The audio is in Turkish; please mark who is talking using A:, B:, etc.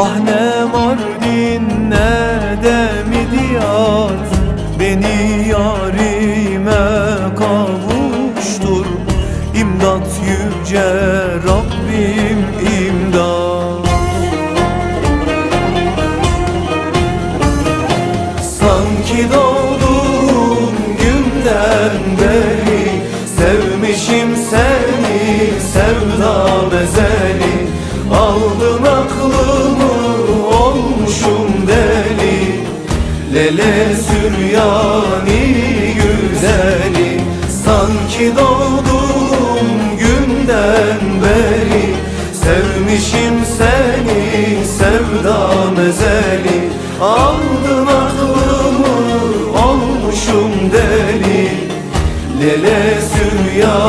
A: Ah ne Mardin ne de Midyat. Beni yarime kavuştur. İmdat yüce Rabbim imdat. Sanki doğduğum günden beri Sevmişim seni sevda bezeli. Lele Süryani güzeli Sanki doğduğum günden beri. Sevmişim seni sevda mezeli Aldın aklımı olmuşum deli. Lele Süryani